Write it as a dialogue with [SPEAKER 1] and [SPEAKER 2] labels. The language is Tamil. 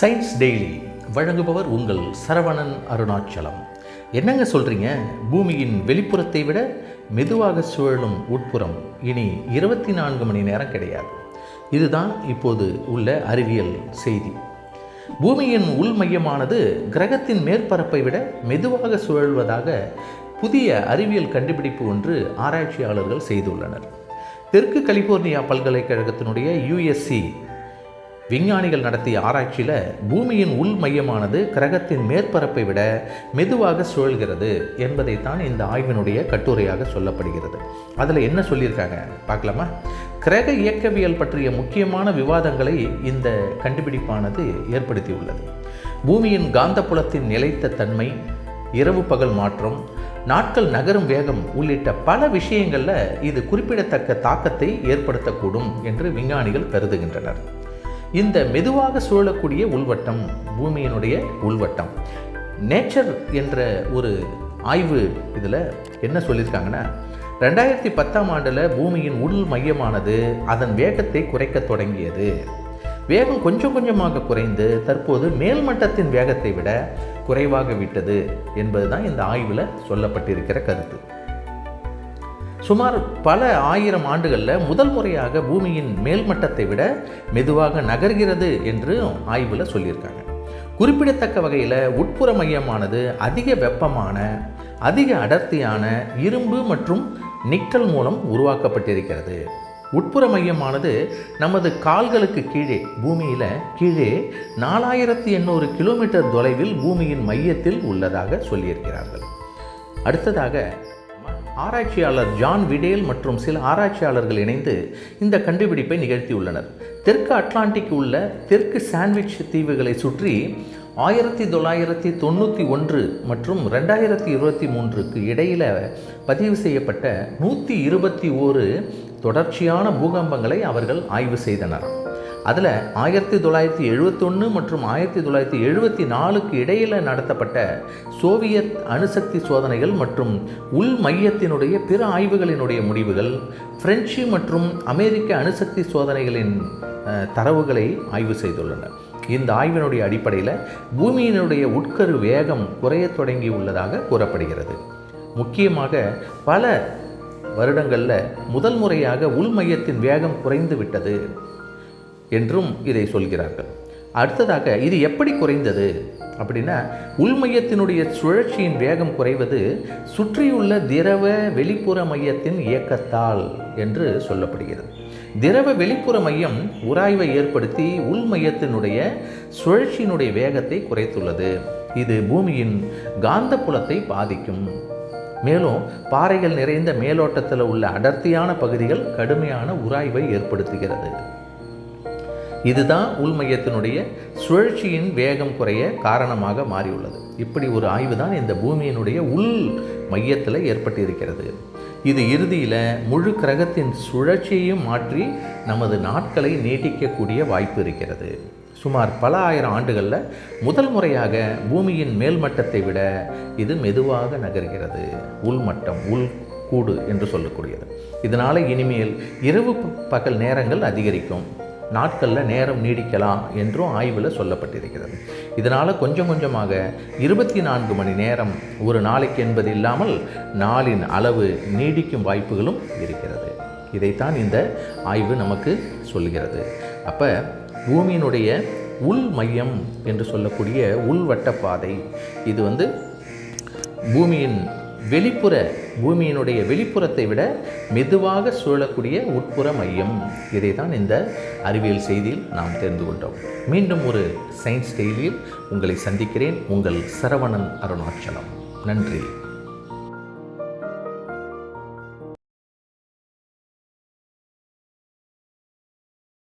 [SPEAKER 1] சயின்ஸ் டெய்லி வழங்குபவர் உங்கள் சரவணன் அருணாச்சலம். என்னங்க சொல்கிறீங்க பூமியின் வெளிப்புறத்தை விட மெதுவாக சுழலும் உட்புறம் இனி இருபத்தி நான்கு மணி நேரம் கிடையாது. இதுதான் இப்போது உள்ள அறிவியல் செய்தி. பூமியின் உள் மையமானது கிரகத்தின் மேற்பரப்பை விட மெதுவாக சுழல்வதாக புதிய அறிவியல் கண்டுபிடிப்பு ஒன்று ஆராய்ச்சியாளர்கள் செய்துள்ளனர். தெற்கு கலிபோர்னியா பல்கலைக்கழகத்தினுடைய யுஎஸ்சி விஞ்ஞானிகள் நடத்திய ஆராய்ச்சியில் பூமியின் உள் மையமானது கிரகத்தின் மேற்பரப்பை விட மெதுவாக சுழல்கிறது என்பதைத்தான் இந்த ஆய்வினுடைய கட்டுரையாக சொல்லப்படுகிறது. அதில் என்ன சொல்லியிருக்காங்க? பார்க்கலாமா? கிரக இயக்கவியல் பற்றிய முக்கியமான விவாதங்களை இந்த கண்டுபிடிப்பானது ஏற்படுத்தியுள்ளது. பூமியின் காந்தப்புலத்தின் நிலைத்த தன்மை இரவு பகல் மாற்றம் நாட்கள் நகரும் வேகம் உள்ளிட்ட பல விஷயங்களில் இது குறிப்பிடத்தக்க தாக்கத்தை ஏற்படுத்தக்கூடும் என்று விஞ்ஞானிகள் கருதுகின்றனர். இந்த மெதுவாக சுழலக்கூடிய உள்வட்டம் பூமியினுடைய உள்வட்டம். நேச்சர் என்ற ஒரு ஆய்வு இதில் என்ன சொல்லியிருக்காங்கன்னா ரெண்டாயிரத்தி பத்தாம் ஆண்டில் பூமியின் உள் மையமானது அதன் வேகத்தை குறைக்க தொடங்கியது. வேகம் கொஞ்சம் கொஞ்சமாக குறைந்து தற்போது மேல்மட்டத்தின் வேகத்தை விட குறைவாக விட்டது என்பதுதான் இந்த ஆய்வில் சொல்லப்பட்டிருக்கிற கருத்து. சுமார் பல ஆயிரம் ஆண்டுகளில் முதல் முறையாக பூமியின் மேல்மட்டத்தை விட மெதுவாக நகர்கிறது என்று ஆய்வில் சொல்லியிருக்காங்க. குறிப்பிடத்தக்க வகையில் உட்புற மையமானது அதிக வெப்பமான அதிக அடர்த்தியான இரும்பு மற்றும் நிக்கல் மூலம் உருவாக்கப்பட்டிருக்கிறது. உட்புற மையமானது நமது கால்களுக்கு கீழே பூமியில் கீழே நாலாயிரத்தி எண்ணூறு கிலோமீட்டர் தொலைவில் பூமியின் மையத்தில் உள்ளதாக சொல்லியிருக்கிறார்கள். அடுத்ததாக ஆராய்ச்சியாளர் ஜான் விடேல் மற்றும் சில ஆராய்ச்சியாளர்கள் இணைந்து இந்த கண்டுபிடிப்பை நிகழ்த்தியுள்ளனர். தெற்கு அட்லாண்டிக் உள்ள தெற்கு சாண்ட்விச் தீவுகளை சுற்றி ஆயிரத்தி தொள்ளாயிரத்தி தொண்ணூற்றி ஒன்று மற்றும் ரெண்டாயிரத்தி இருபத்தி மூன்றுக்கு இடையில் பதிவு செய்யப்பட்ட நூற்றி இருபத்தி ஓரு தொடர்ச்சியான பூகம்பங்களை அவர்கள் ஆய்வு செய்தனர். அதில் ஆயிரத்தி தொள்ளாயிரத்தி எழுபத்தொன்று மற்றும் ஆயிரத்தி தொள்ளாயிரத்தி எழுபத்தி நாலுக்கு இடையில் நடத்தப்பட்ட சோவியத் அணுசக்தி சோதனைகள் மற்றும் உள் மையத்தினுடைய பிற ஆய்வுகளினுடைய முடிவுகள் பிரெஞ்சு மற்றும் அமெரிக்க அணுசக்தி சோதனைகளின் தரவுகளை ஆய்வு செய்துள்ளனர் இந்த ஆய்வினுடைய அடிப்படையில் பூமியினுடைய உட்கரு வேகம் குறைய தொடங்கி உள்ளதாக கூறப்படுகிறது. முக்கியமாக பல வருடங்களில் முதல் முறையாக உள் மையத்தின் வேகம் குறைந்து விட்டது. என்றும் இதை சொல்கிறார்கள். அடுத்ததாக இது எப்படி குறைந்தது? அப்படின்னா உள்மையத்தினுடைய சுழற்சியின் வேகம் குறைவது சுற்றியுள்ள திரவ வெளிப்புற மையத்தின் இயக்கத்தால் என்று சொல்லப்படுகிறது. திரவ வெளிப்புற மையம் உராய்வை ஏற்படுத்தி உள் மையத்தினுடைய சுழற்சியினுடைய வேகத்தை குறைத்துள்ளது. இது பூமியின் காந்த புலத்தை பாதிக்கும். மேலும் பாறைகள் நிறைந்த மேலோட்டத்தில் உள்ள அடர்த்தியான பகுதிகள் கடுமையான உராய்வை ஏற்படுத்துகிறது. இதுதான் உள்மையத்தினுடைய சுழற்சியின் வேகம் குறைய காரணமாக மாறியுள்ளது. இப்படி ஒரு ஆய்வு தான் இந்த பூமியினுடைய உள் மையத்தில் ஏற்பட்டிருக்கிறது. இது இறுதியில் முழு கிரகத்தின் சுழற்சியையும் மாற்றி நமது நாட்களை நீட்டிக்கக்கூடிய வாய்ப்பு இருக்கிறது. சுமார் பல ஆயிரம் ஆண்டுகளில் முதல் முறையாக பூமியின் மேல்மட்டத்தை விட இது மெதுவாக நகர்கிறது. உள்மட்டம் உள் கூடு என்று சொல்லக்கூடியது. இதனால் இனிமேல் இரவு பகல் நேரங்கள் அதிகரிக்கும். நாட்களில் நேரம் நீடிக்கலாம் என்றும் ஆய்வில் சொல்லப்பட்டிருக்கிறது. இதனால் கொஞ்சம் கொஞ்சமாக இருபத்தி நான்கு மணி நேரம் ஒரு நாளைக்கு என்பது இல்லாமல் நாளின் அளவு நீடிக்கும் வாய்ப்புகளும் இருக்கிறது. இதைத்தான் இந்த ஆய்வு நமக்கு சொல்கிறது. அப்போ பூமியினுடைய உள் மையம் என்று சொல்லக்கூடிய உள்வட்டப்பாதை இது வந்து பூமியின் வெளிப்புற பூமியினுடைய வெளிப்புறத்தை விட மெதுவாக சூழக்கூடிய உட்புற மையம். இதை தான் இந்த அறிவியல் செய்தியில் நாம் தெரிந்து கொண்டோம். மீண்டும் ஒரு சயின்ஸ் டெய்லியில் உங்களை சந்திக்கிறேன். உங்கள் சரவணன் அருணாச்சலம். நன்றி.